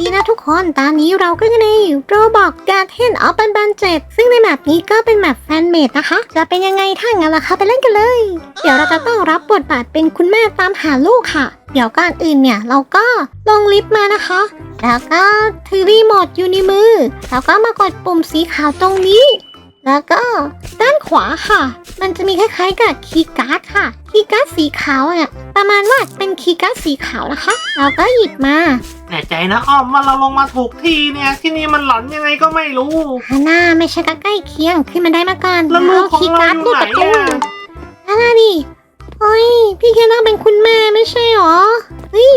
ดีนะทุกคนตอนนี้เราก็อยู่ในโรบอกการเทนออฟบันบันเจ็ดซึ่งในแมปนี้ก็เป็นแมปแฟนเมดนะคะ จะเป็นยังไงถ้างั้นล่ะคะไปเล่นกันเลย เดี๋ยวเราจะต้องรับบทบาทเป็นคุณแม่ตามหาลูกค่ะ เดี๋ยวการอื่นเนี่ยเราก็ลงลิฟต์มานะคะ แล้วก็ถือรีโมทอยู่ในมือ แล้วก็มากดปุ่มสีขาวตรงนี้ แล้วก็ด้านขวาค่ะ มันจะมีคล้ายๆกับคีย์การ์ดค่ะ คีย์การ์ดสีขาวเนี่ยประมาณว่าเป็นคีย์การ์ดสีขาวนะคะ เราก็หยิบมาแน่ใจนะอ้อมว่าเราลงมาถูกที่เนี่ย ที่นี่มันหลอนยังไงก็ไม่รู้ฮาน่าไม่ใช่ก็ใกล้เคียงขึ้นมาได้มาก่อนแล้วลูกของคีย์การ์ดเราอยู่รูดประตูไหนอะฮาน่าดิเฮ้ยพี่แค่ต้องเป็นคุณแม่ไม่ใช่หรอเฮ้ย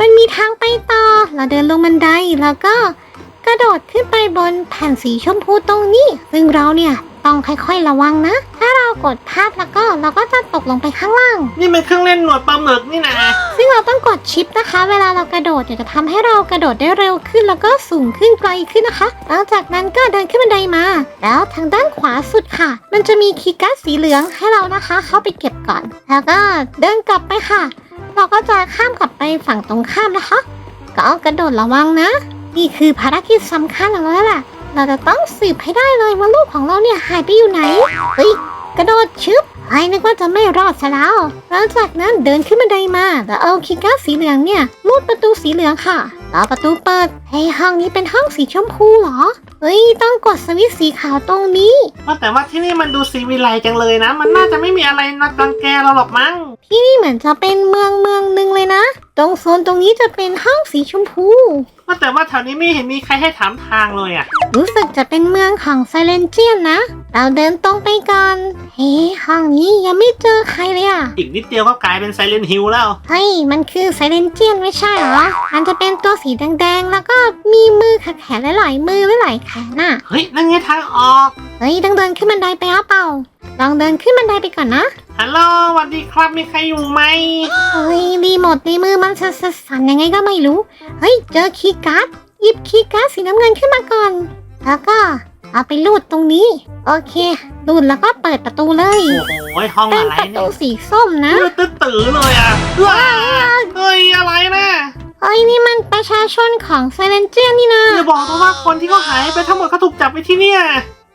มันมีทางไปต่อ เราเดินลงบันไดแล้วก็ก ระโดดขึ้นไปบนแผ่นสีชมพูตรงนี้ ซึ่งเราเนี่ยต้องค่อยๆระวังนะ ถ้าเรากดพลาดแล้วก็เราก็จะตกลงไปข้างล่าง นี่มันเครื่องเล่นหนวดปลาหมึกนี่นะซึ่งเราต้องกดชิปนะคะ เวลาเรากระโดดเนี่ยจะทำให้เรากระโดดได้เร็วขึ้นแล้วก็สูงขึ้นไกลขึ้นนะคะ หลังจากนั้นก็เดินขึ้นบันไดมา แล้วทางด้านขวาสุดค่ะ มันจะมีคีย์การ์ดสีเหลืองให้เรานะคะ เข้าไปเก็บก่อน แล้วก็เดินกลับไปค่ะ เราก็จะข้ามกลับไปฝั่งตรงข้ามนะคะ ก็กระโดดระวังนะ นี่คือภารกิจสำคัญของเราแล้วล่ะ เราจะต้องสืบให้ได้เลยว่าลูกของเราเนี่ยหายไปอยู่ไหน เฮ้ย กระโดดชึบไอ้นึกว่าจะไม่รอดซะแล้ว หลังจากนั้นเดินขึ้นบันไดมาแล้วเอาคีย์การ์ดสีเหลืองเนี่ยลูดประตูสีเหลืองค่ะแล้วประตูเปิดเฮ้ยห้องนี้เป็นห้องสีชมพูเหรอ เฮ้ย ต้องกดสวิตช์สีขาวตรงนี้ ว่าแต่ว่าที่นี่มันดูซีวิไลจังเลยนะ มันน่าจะไม่มีอะไรนักรังแกเราหรอกมั้ง ที่นี่เหมือนจะเป็นเมืองเมืองหนึ่งเลยนะ ตรงโซนตรงนี้จะเป็นห้องสีชมพู ว่าแต่ว่าแถวนี้ไม่เห็นมีใครให้ถามทางเลยอะ รู้สึกจะเป็นเมืองของไซเลนเจียนนะ เราเดินตรงไปก่อน เฮ้ยห้องนี้ยังไม่เจอใครเลยอะ อีกนิดเดียวก็กลายเป็นไซเลนฮิลแล้ว เฮ้ย มันคือไซเลนเจียนไม่ใช่เหรอ มันจะเป็นตัวสีแดงๆ แล้วก็มีมือแขนหลายๆมือหลายๆแขนน่ะ เฮ้ย นั่นไงทางออก เฮ้ยต้องเดินขึ้นบันไดไปหรือเปล่า ลองเดินขึ้นบันไดไปก่อนนะ ฮัลโหลสวัสดีครับ มีใครอยู่ไหม เฮ้ยรีโมทในมือมันสั่นๆยังไงก็ไม่รู้ เฮ้ยเจอคีย์การ์ดหยิบคีย์การ์ดสีน้ำเงินขึ้นมาก่อน แล้วก็เอาไปลูดตรงนี้ โอเคลูดแล้วก็เปิดประตูเลย โอ้โหห้องเป็นอะไรประเนี่ตูยสีส้มนะ ตื้อตื้อตื้อเลยอะว้าเฮ้ยอะไรนะเฮ้ยนี่มันประชาชนของไซเลนเจียนนี่นะ อย่าบอกนะว่าคนที่เขาหายไปทั้งหมดเขาถูกจับไปที่เนี่ย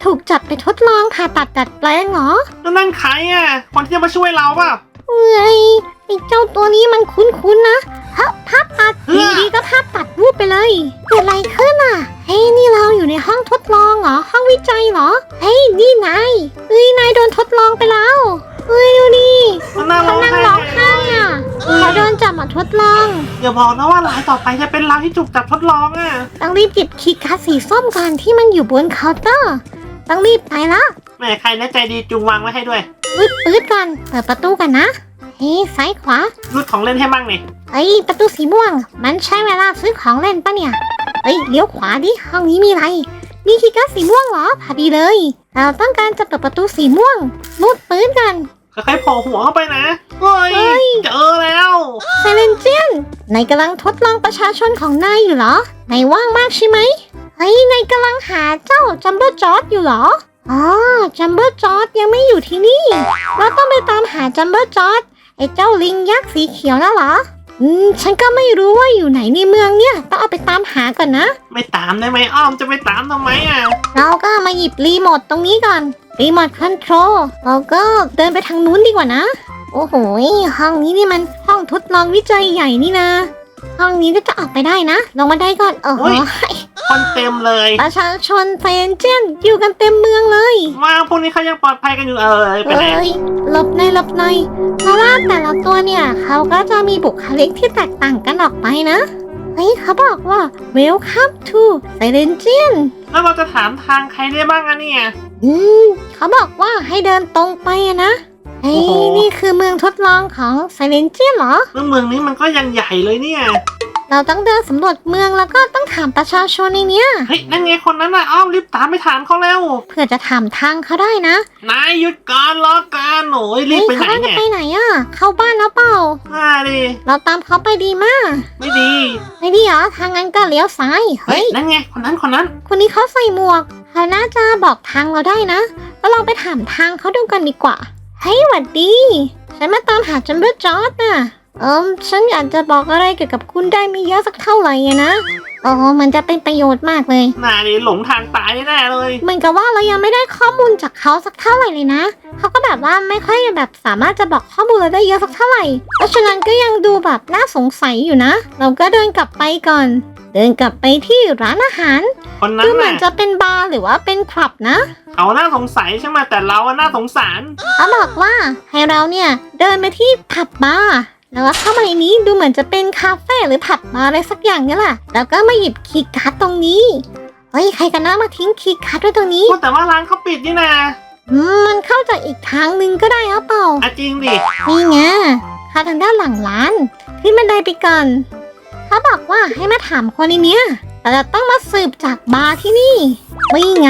ถูกจับไปทดลองผ่าตัดดัดแปลงเหรอแล้วนั่นใครอะคนที่จะมาช่วยเราเปล่าเอ้ยไอ้เจ้าตัวนี้มันคุ้นๆนะฮะภาพตัดเฮ้ดีย ดีก็ภาพตัดรูปไปเลยเกิดอะไรขึ้นอะเฮ้ยนี่เราอยู่ในห้องทดลองเหรอห้องวิจัยเหรอเฮ้ยนี่นายเฮ้ยนายโดนทดลองไปแล้วเฮ้ยดูดิมันน่าร้เขาองนั่งไห้ร้องไห้อะเขาโดนจับมาทดลอง อย่าบอกนะว่ารายต่อไปจะเป็นเราที่ถูกจับทดลองอะต้องรีบหยิบคีย์การ์ดสีส้มก่อนที่มันอยู่บนเคาน์เตอร์ ต้องรีบไปละแม่ใครนะใจดีจุงวางไว้ให้ด้วยปืดปืดก่อนเปิดประตูกันนะ เฮ้ยซ้ายขวารูดของเล่นให้บ้างนี่เฮ้ยประตูสีม่วง มันใช้เวลาซื้อของเล่นปะเนี่ยเฮ้ยเลี้ยวขวาดิห้องนี้มีอะไรมีคีย์การ์ดสีม่วงเหรอพอดีเลย เราต้องการจะเปิดประตูสีม่วงรูดปืนกันค่อยๆโผล่หัวเข้าไปนะเฮ้ยเฮ้ยเจอแล้วเซเลนเจียนนายกำลังทดลองประชาชนของนายอยู่เหรอนายว่างมากใช่ไหม เฮ้ยนายกำลังหาเจ้าจัมเบอร์จอร์ดอยู่เหรอ อ๋อ จัมเบอร์จอร์ดยังไม่อยู่ที่นี่ เราต้องไปตามหาจัมเบอร์จอร์ดไอ้เจ้าลิงยักษ์สีเขียวน่ะเหรอ อืม ฉันก็ไม่รู้ว่าอยู่ไหนในเมืองเนี่ย ต้องเอาไปตามหาก่อนนะ ไม่ตามได้ไหมอ้อมจะไปตามทำไมอะ เราก็มาหยิบรีโมทตรงนี้ก่อน รีโมทคอนโทรลเราก็เดินไปทางนู้นดีกว่านะ โอ้โห ห้องนี้นี่มันห้องทดลองวิจัยใหญ่นี่นะ ห้องนี้น่าจะออกไปได้นะ ลงมาได้ก่อนโอ้โห คนเต็มเลย ประชาชนเฟรนเจนอยู่กันเต็มเมืองเลยมาพวกนี้เขายังปลอดภัยกันอยู่เออไปไหนเอ้ยหลบในอยหลบในอยเพราะว่าแต่ละตัวเนี่ยเขาก็จะมีบุคลิกที่แตกต่างกันออกไปนะเฮ้ยเขาบอกว่า welcome to Silenzian แล้วเราจะถามทางใครได้บ้างอะเนี่ย อืม เขาบอกว่าให้เดินตรงไปอะนะเฮ้ยโอ้โหนี่คือเมืองทดลองของ Silenzian เหรอเรื่องเมืองนี้มันก็ยังใหญ่เลยเนี่ย เราต้องเดินสำรวจเมืองแล้วก็ต้องถามประชาชนในเนี้ยเฮ้ยนั่นไงคนนั้นน่ะอ้อมรีบตามไปถามเขาแล้วเพื่อจะถามทางเขาได้นะนายหยุดก่อนรอการโอ้ยรีบเฮ้ยไปไหนเขาจะเนี่ยไปไหนอะเข้าบ้านแล้วเปล่ามาดิเราตามเขาไปดีมากไม่ดีไม่ดีเหรอทางนั้นก็เลี้ยวซ้ายเฮ้เฮ้ยยนั่นไงคนนั้นคนนั้น คนนี้เขาใส่หมวกเขาน่าจะบอกทางเราได้นะแล้วลองไปถามทางเขาดูกันดีกว่าเฮ้ยหวัดดีฉันมาตามหาจัมเบอร์จอร์ดน่ะ เออฉันอยากจะบอกอะไรเกี่ยวกับคุณได้ไม่เยอะสักเท่าไหร่อะนะโอ้มันจะเป็นประโยชน์มากเลยน่าดิหลงทางตายแน่เลย เหมือนกับว่าเรายังไม่ได้ข้อมูลจากเขาสักเท่าไหร่เลยนะ เขาก็แบบว่าไม่ค่อยแบบสามารถจะบอกข้อมูลเราได้เยอะสักเท่าไหร่ เพราะฉะนั้นก็ยังดูแบบน่าสงสัยอยู่นะ เราก็เดินกลับไปก่อน เดินกลับไปที่ร้านอาหารคนนั้คืนอเหมือนน่ะจะเป็นบาร์หรือว่าเป็นคลับนะ เขาน่าสงสัยใช่ไหมแต่เราอะน่าสงสาร เขาบอกว่าให้เราเนี่ยเดินไปที่ผับบาร์ แล้วก็เข้ามาในนี้ดูเหมือนจะเป็นคาเฟ่หรือผับบาร์อะไรสักอย่างเนี่ยแหละแล้วก็มาหยิบคีย์การ์ดตรงนี้เฮ้ยใครกันนะมาทิ้งคีย์การ์ดไว้ตรงนี้พูดแต่ว่าร้านเขาปิดนี่นะอืมมันเข้าจากอีกทางหนึ่งก็ได้หรือเปล่าอะจริงดินี่ไงเข้าทางด้านหลังร้านขึ้นบันไดไปก่อนเขาบอกว่าให้มาถามคนในเนี้ยแต่จะต้องมาสืบจากบาร์ที่นี่วิ่งไง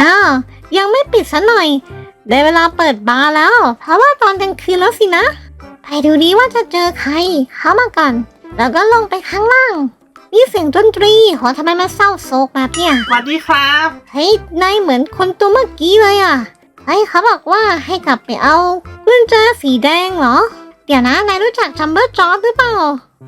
ยังไม่ปิดซะหน่อย ได้เวลาเปิดบาร์แล้ว เพราะว่าตอนกลางคืนแล้วสินะ ไปดูดีว่าจะเจอใครเข้ามาก่อน แล้วก็ลงไปข้างล่าง นี่เสียงดนตรีโหทำไมมันเศร้าโศกแบบเนี้ยสวัสดีครับ เฮ้ยนายเหมือนคนตัวเมื่อกี้เลยอะเฮ้ยเขาบอกว่าให้กลับไปเอากุญแจสีแดงเหรอ เดี๋ยวนะนายรู้จักจัมเบอร์จอร์ดหรือเปล่า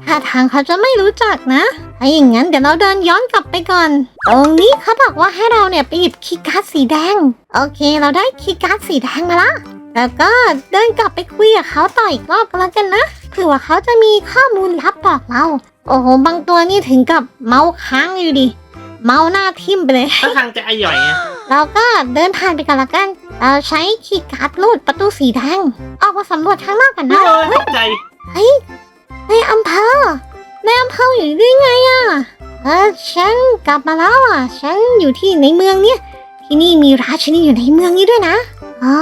ท่าทางเขาจะไม่รู้จักนะถ้าอย่างนั้นเดี๋ยวเราเดินย้อนกลับไปก่อน ตรงนี้เขาบอกว่าให้เราเนี่ยไปหยิบคีย์การ์ดสีแดง โอเค เราได้คีย์การ์ดสีแดงมาละ แล้วก็เดินกลับไปคุยกับเขาต่ออีกรอบก็แล้วกันนะเผื่อว่าเขาจะมีข้อมูลลับบอกเรา โอ้โห บางตัวนี่ถึงกับเมาค้างอยู่ดิ เมาหน้าทิ่มไปเลย ถ้าทางจะอร่อยอะเราก็เดินผ่านไปกันละกัน เราใช้คีย์การ์ดรูดประตูสีแดง ออกมาสำรวจข้างนอกกันนะเฮ้ยตกใจในอำเภอในอำเภออยู่ได้ไงอะเออฉันกลับมาแล้วอะ ฉันอยู่ที่ในเมืองเนี่ย ที่นี่มีราชินีอยู่ในเมืองนี้ด้วยนะ อ๋อ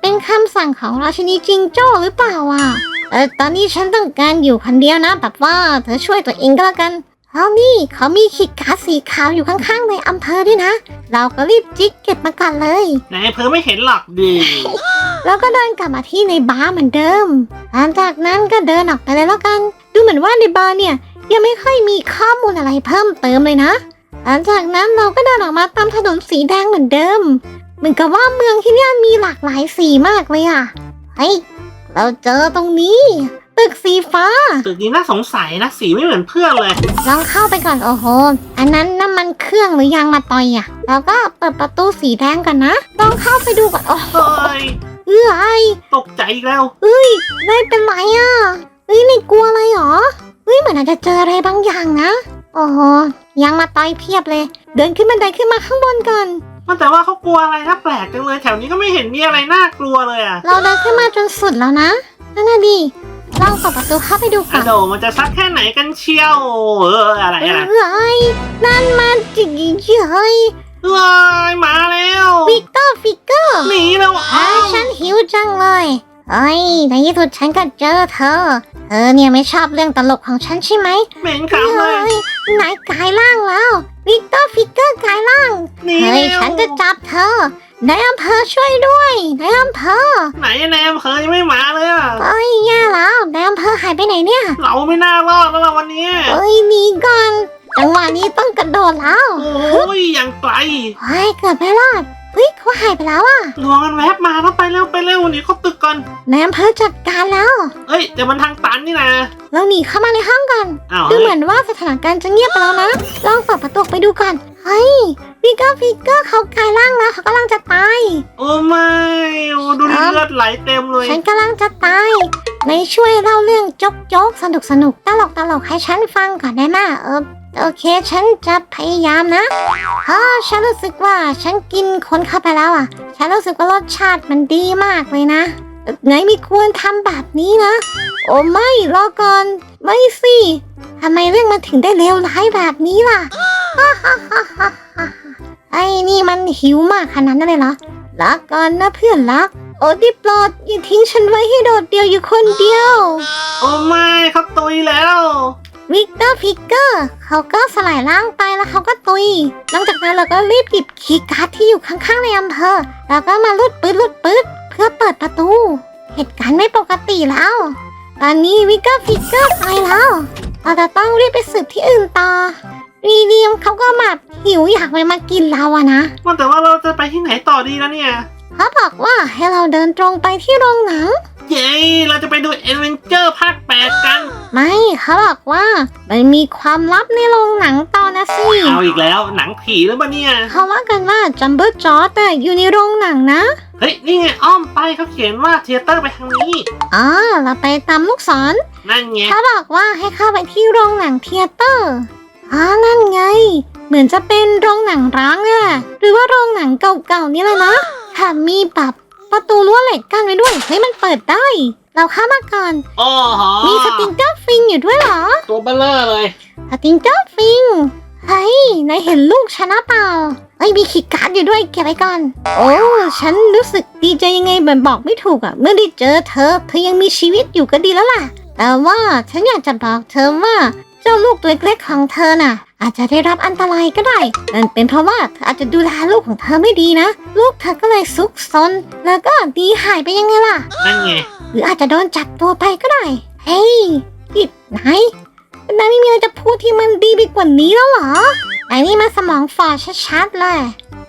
เป็นคำสั่งของราชินีจิงโจ้หรือเปล่าอะเออตอนนี้ฉันต้องการอยู่คนเดียวนะ แบบว่าเธอช่วยตัวเองก็แล้วกันเอานี่เขามีขีดการ์ดสีขาวอยู่ข้างๆในอำเภอด้วยนะ เราก็รีบจิกเก็บมาก่อนเลยไหนเพอไม่เห็นหรอกดี แล้วก็เดินกลับมาที่ในบาร์เหมือนเดิม หลังจากนั้นก็เดินออกไปเลยแล้วกัน ดูเหมือนว่าในบาร์เนี่ย ยังไม่ค่อยมีข้อมูลอะไรเพิ่มเติมเลยนะ หลังจากนั้นเราก็เดินออกมาตามถนนสีแดงเหมือนเดิม เหมือนกับว่าเมืองที่เนี่ยมีหลากหลายสีมากเลยอะเฮ้ยเราเจอตรงนี้ตึกสีฟ้า ตึกนี้น่าสงสัยนะสีไม่เหมือนเพื่อนเลย ลองเข้าไปก่อนโอ้โห อันนั้นน้ำมันเครื่องหรือยางมาตอยอะ แล้วก็เปิดประตูสีแดงก่อนนะ ลองเข้าไปดูก่อนโอ้โหเฮ้ยเอื้อไอตกใจอีกแล้วนายเป็นไรอะเฮ้ยนายกลัวอะไรหรอเฮ้ยเหมือนอาจจะเจออะไรบางอย่างนะ โอ้โหยังมาต่อยเพียบเลย เดินขึ้นบันไดขึ้นมาข้างบนก่อน มันแต่ว่าเขากลัวอะไรนะแปลกจังเลยแถวนี้ก็ไม่เห็นมีอะไรน่ากลัวเลยอะเราเดินขึ้นมาจนสุดแล้วนะนั่นน่ะดิลองเปิดประตูเข้าไปดูก่อะอนโดมันจะซักแค่ไหนกันเชียว เอออะไรเอ้อะยนั่นมันจิกเฮ้ยเอ้ยมาแล้วฟิกเกอร์ฟิกเกอร์หนีแล้วไอ้อ้าวฉันหิวจังเลยเอ้ยในที่สุดฉันก็เจอเธอ เธอเนี่ยไม่ชอบเรื่องตลกของฉันใช่ไหม เหม็นขำเลย เฮ้ยนายกลายร่างแล้ว วิกเตอร์ฟิกเกอร์กลายร่างหนีเฮ้ยแล้วฉันจะจับเธอ นายอำเภอช่วยด้วยนายอำเภอไหนแนมเคยยังไม่มาเลยอะเอ้ยแย่แล้วนายอำเภอหายไปไหนเนี่ยเราไม่น่ารอดแล้วล่ะวันนี้เอ้ยหนีก่อนจังหวะนี้ต้องกระโดดแล้วโอ้ยอย่างไกลเฮ้ยเกือบไม่รอด เฮ้ยเขาหายไปแล้วอะดวงกันแวบมาแล้วไปเร็วไปเร็วหนีเข้าตึกก่อนนายอำเภอจัดการแล้วเอ้ยแต่มันทางตันนี่นะ เราหนีเข้ามาในห้องก่อนอ้าว ดูเฮ้ยเหมือนว่าสถานการณ์จะเงียบไปแล้วนะลองเปิดประตูไปดูก่อนเฮ้ยฟิกเกอร์ฟิกเกอร์เขากลายร่างแล้วเขากำลังจะตาย โอ้ไม่โอ้ดูดิเลือดไหลเต็มเลย ฉันกำลังจะตายในช่วยเล่าเรื่องโจ๊กโจ๊กสนุกสนุกตลกตลกให้ฉันฟังก่อนได้ไหมเออ โอเค ฉันจะพยายามนะฮ่าฉันรู้สึกว่าฉันกินคนเข้าไปแล้วอะ ฉันรู้สึกว่ารสชาติมันดีมากเลยนะไงไม่ควรทำแบบนี้นะ โอ้ไม่รอก่อน ไม่สิทำไมเรื่องมันถึงได้เลวร้ายแบบนี้ล่ะฮ่าฮ่าฮ่าฮ่าไอ้นี่มันหิวมากขนาดนั้นเลยเหรอรักก่อนนะเพื่อนรัก โอ้ดิโปรดอย่าทิ้งฉันไว้ให้โดดเดี่ยวอยู่คนเดียว โอ้ไม่เขาตุยแล้ว วิกเตอร์พิกเกอร์เขาก็สลายร่างไปแล้วเขาก็ตุย หลังจากนั้นเราก็รีบหยิบคีย์การ์ดที่อยู่ข้างๆในอำเภอ แล้วก็มาลุดปืดลุดปืดเพื่อเปิดประตู เหตุการณ์ไม่ปกติแล้ว ตอนนี้วิกเตอร์พิกเกอร์ตายแล้ว เราจะต้องรีบไปสืบที่อื่นต่อวีดีมเขาก็แบบหิวอยากไปมากินเราอะนะว่าแต่ว่าเราจะไปที่ไหนต่อดีแล้วเนี่ยเขาบอกว่าให้เราเดินตรงไปที่โรงหนัง เย้เราจะไปดูเอเวนเจอร์ภาคแปดกัน ไม่เขาบอกว่ามันมีความลับในโรงหนังต่อนะสิ เอาอีกแล้วหนังผีหรือเปล่าเนี่ย เขาว่ากันว่าจัมเบอร์จอร์ดอยู่ในโรงหนังนะ เฮ้ย นี่ไงอ้อมไปเขาเขียนว่าเทเตอร์ไปทางนี้ อ๋อ เราไปตามลูกศรนั่นไง เขาบอกว่าให้เข้าไปที่โรงหนังเทยเตอร์อ๋อนั่นไง เหมือนจะเป็นโรงหนังร้างนี่แหละหรือว่าโรงหนังเก่าๆนี่แหละนะแถมมีแบบ ประตูรั้วเหล็กกั้นไว้ด้วย เฮ้ยมันเปิดได้ เราเข้ามาก่อนโอ้โหมีสติงเกอร์ฟิงอยู่ด้วยเหรอ ตัวเบลเลอร์เลย สติงเกอร์ฟิง เฮ้ยนายเห็นลูกฉันหรือเปล่าเฮ้ยมีขีดการ์ดอยู่ด้วยเก็บไว้ก่อน โอ้ฉันรู้สึกดีใจยังไงแบบบอกไม่ถูกอะ่ะ เมื่อได้เจอเธอ เธอยังมีชีวิตอยู่ก็ดีแล้วล่ะ แต่ว่าฉันอยากจะบอกเธอว่าเจ้าลูกตัวเล็กๆของเธอน่ะ อาจจะได้รับอันตรายก็ได้นั่นเป็นเพราะว่าเธออาจจะดูแลลูกของเธอไม่ดีนะ ลูกเธอก็เลยซุกซนแล้วก็หนีหายไปยังไงล่ะ นั่นไง หรืออาจจะโดนจับตัวไปก็ได้ เฮ้ยนี่นายนายไม่มีอะไรจะพูดที่มันดีไปกว่านี้แล้วเหรอไอ้นี่มันสมองฝ่อชัดๆเลย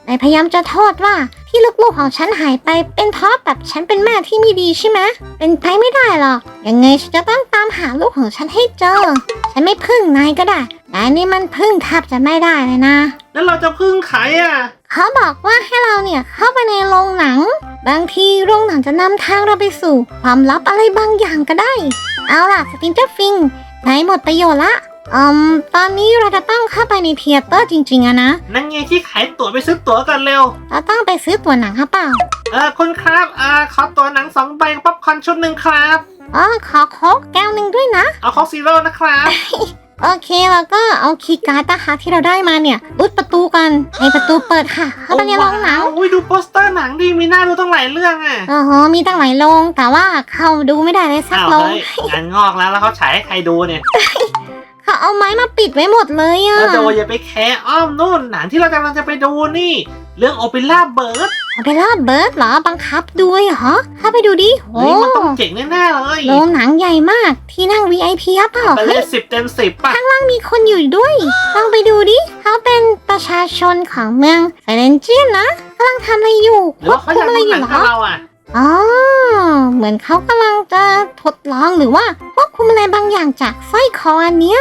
นายพยายามจะโทษว่า ที่ลูกๆของฉันหายไปเป็นเพราะแบบฉันเป็นแม่ที่ไม่ดีใช่ไหมเป็นไปไม่ได้หรอก ยังไงฉันจะต้องตามหาลูกของฉันให้เจอ ฉันไม่พึ่งนายก็ได้นายนี่มันพึ่งแทบจะไม่ได้เลยนะ แล้วเราจะพึ่งใครอะ เขาบอกว่าให้เราเนี่ยเข้าไปในโรงหนัง บางทีโรงหนังจะนำทางเราไปสู่ ความลับอะไรบางอย่างก็ได้ เอาล่ะสตินเจอร์ฟิงไหนหมดประโยชน์ละ อืมตอนนี้เราจะต้องเข้าไปในเทียเตอร์จริงๆอะนะนั่นไงที่ขายตั๋วไปซื้อตั๋วกันเร็ว เราต้องไปซื้อตั๋วหนังครับเปล่าเออคุณครับอ่าขอตั๋วหนังสองใบป๊อปคอร์นชุดหนึ่งครับ อ๋อขอโค้กแก้วหนึ่งด้วยนะ เอาคอกซีโร่นะครับ โอเคแล้วก็เอาคีย์การ์ดนะคะที่เราได้มาเนี่ยรุดประตูกันให้ประตูเปิดค่ะเข้าไปในโรงหนัง โอ้ว้าวอุ้ยดูโปสเตอร์หนังดีมีหน้าดูตั้งหลายเรื่องอะโอ้โหมีตั้งหลายโรงแต่ว่าเข้าดูไม่ได้เลยสักอ้าวโรง เฮ้ยงานงอกแล้วแล้วเขาฉายให้ใครดูเนี่ย เขาเอาไม้มาปิดไว้หมดเลยอะแล้วโดอย่าไปแคร์อ้อมนู่นหนังที่เรากำลังจะไปดูนี่ เรื่องโอเปร่าเบิร์ดเอาไปล่าเบิร์ดเหรอบังคับด้วยเหรอเข้าไปดูดิโอ้เฮ้ยมันต้องเจ๋งแน่ๆเลยโรงหนังใหญ่มากที่นั่ง VIP หรือเปล่าไปเลเฮ้ยยสิบเต็มสิบป่ะมีคนอยู่ด้วยลองไปดูดิเขาเป็นประชาชนของเมืองไซเลนเจียนนะกำลังทำอะไรอยู่หรือว่าเขาอยากดูหนังกับเราอะ อ๋อ เหมือนเขากำลังจะทดลองหรือว่าควบคุมอะไรบางอย่างจากสร้อยคออันเนี้ย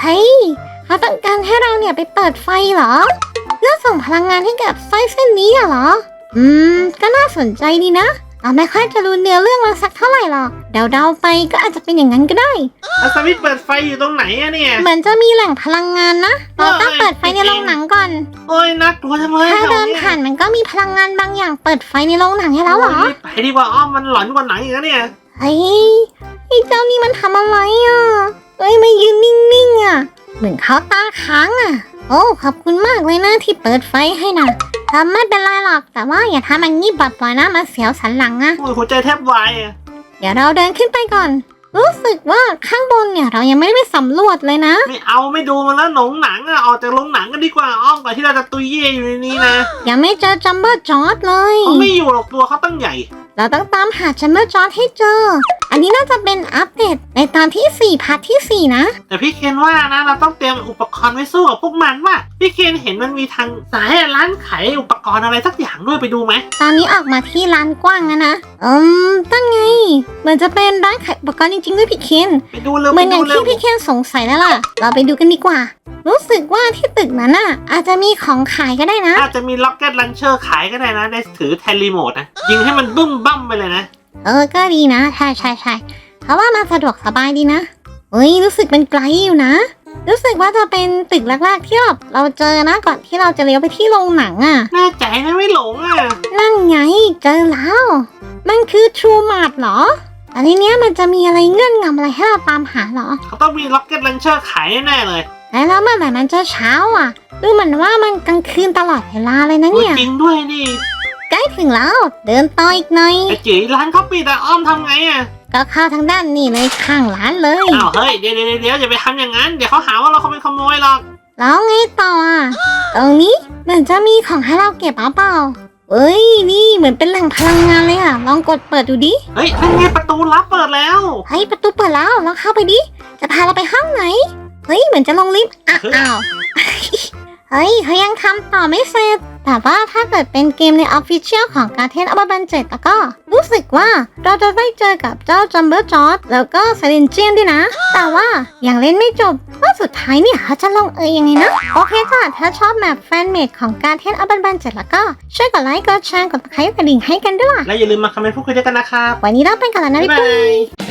เฮ้ยเขาต้องการให้เราเนี่ยไปเปิดไฟเหรอเพื่อส่งพลังงานให้กับสร้อยเส้นนี้เหรอ อืม ก็น่าสนใจดีนะ เราไม่ค่อยจะรู้เนื้อเรื่องมาสักเท่าไหร่หรอก เดาๆไปก็อาจจะเป็นอย่างนั้นก็ได้แล้วสวิตช์เปิดไฟอยู่ตรงไหนอะเนี่ย เหมือนจะมีแหล่งพลังงานนะ เราต้องเปิดไฟในโรงหนังก่อน โอ้ยน่ากลัวจังเลยถ้าแถวเดินผ่านมันก็มีพลังงานบางอย่างเปิดไฟในโรงหนังให้แล้วเหรอโยไปดีกว่าอ้อมมันหลอนกว่าหนังอีกแล้วเนี่ยเฮ้ยไอ้เจ้านี่มันทำอะไรอะเฮ้ยไม่ยืนนิ่งๆอะ เหมือนเขาตาค้างอะ โอ้ขอบคุณมากเลยนะที่เปิดไฟให้นะ ทำไม่เป็นไรหรอกแต่ว่าอย่าทำมันงี้บ่อยๆนะมันเสียวสันหลังอะโอ้ยหัวใจแทบวายอะเดี๋ยวเราเดินขึ้นไปก่อน รู้สึกว่าข้างบนเนี่ยเรายังไม่ได้ไปสำรวจเลยนะ ไม่เอาไม่ดูมันแล้วหนงหนังอะออกจากโรงหนังกันดีกว่าอ้อมก่อนที่เราจะตุยเย่อยู่ในนี้นะยังไม่เจอจัมเบอร์จอร์ดเลยเขาไม่อยู่หรอกตัวเขาตั้งใหญ่ เราต้องตามหาจัมเบอร์จอร์ดให้เจอ อันนี้น่าจะเป็นอัปเดตในตอนที่ 4พาร์ทที่ 4 นะ แต่พี่เคนว่านะเราต้องเตรียมอุปกรณ์ไว้สู้กับพวกมันว่า พี่เคนเห็นมันมีทางสายร้านขายอุปกรณ์อะไรสักอย่างด้วยไปดูไหม ตอนนี้ออกมาที่ร้านกว้างแล้วนะอืมตั้งไง เหมือนจะเป็นร้านขายอุปกรณ์จริงๆด้วยพี่เคนไปดูเร็วเหไปมือนอดูย่างเร็วที่พี่เคนสงสัยแล้วล่ะ เราไปดูกันดีกว่า รู้สึกว่าที่ตึกนั้นน่ะ อาจจะมีของขายก็ได้นะ อาจจะมีล็อกเก็ตลันเชอร์ขายก็ได้นะได้ถือแทนรีโมทนะยิงให้มันบึ้มบั้มไปเลยนะ เออ ก็ดีนะ ใช่ใช่ใช่เพราะว่ามันสะดวกสบายดีนะเฮ้ย รู้สึกเป็นไกลอยู่นะ รู้สึกว่าจะเป็นตึกแรกๆที่แบบเราเจอนะก่อนที่เราจะเลี้ยวไปที่โรงหนังอะแน่ใจนะไม่หลงอะ นั่นไง เจอแล้ว มันคือ True Mart เหรออันนี้เนี้ยมันจะมีอะไรเงื่อนงำอะไรให้เราตามหาเหรอ เขาต้องมีล็อกเก็ตลันเชอร์ขายแน่ๆเลย แล้วเมื่อไหร่มันจะเช้าอะ ดูเหมือนว่ามันกลางคืนตลอดเวลาเลยนะโอ้ยเนี่ย จริงด้วยนี่ ใกล้ถึงแล้ว เดินต่ออีกหน่อย ไอ้จีร้านเขาปิดอะอ้อมทำไงอะก็เข้าทางด้านนี่เลยข้างร้านเลยอ้าวเฮ้ยเดี๋ยวเดี๋ยวเดี๋ยวอย่าไปทำอย่างนั้น เดี๋ยวเขาหาว่าเราเขาเป็นขโมยหรอก แล้วไงต่ออะตรงนี้เหมือนจะมีของให้เราเก็บเอาเปล่าเอ้ยนี่เหมือนเป็นแหล่งพลังงานเลยอะ ลองกดเปิดดูดิเฮ้ยนั่นไงประตูลับเปิดแล้วเฮ้ยประตูเปิดแล้วลองเข้าไปดิจะพาเราไปห้องไหนเฮ้ยเหมือนจะลงลิฟต์อะอ้าว เฮ้ยเขายังทำต่อไม่เสร็จ แต่ว่าถ้าเกิดเป็นเกมในออฟฟิเชียลของการเทนอัลบันเจ็ดแล้วก็ รู้สึกว่าเราจะได้เจอกับเจ้าจัมเบอร์จอร์ดแล้วก็เซเลนเจียนด้วยนะ แต่ว่ายังเล่นไม่จบว่าสุดท้ายเนี่ยเขาจะลงเอยยังไงนะ โอเคจ้ะถ้าชอบแบบแฟนเมดของการเทนอัลบันเจ็ดแล้วก็ ช่วยกดไลค์กดแชร์กดติดตามกระดิ่งให้กันด้วยล่ะและอย่าลืมมาคอมเมนต์พูดคุยด้วยกันนะครับวันนี้เราไปกันแล้วนะบ๊ายพี่บาปุ้ยย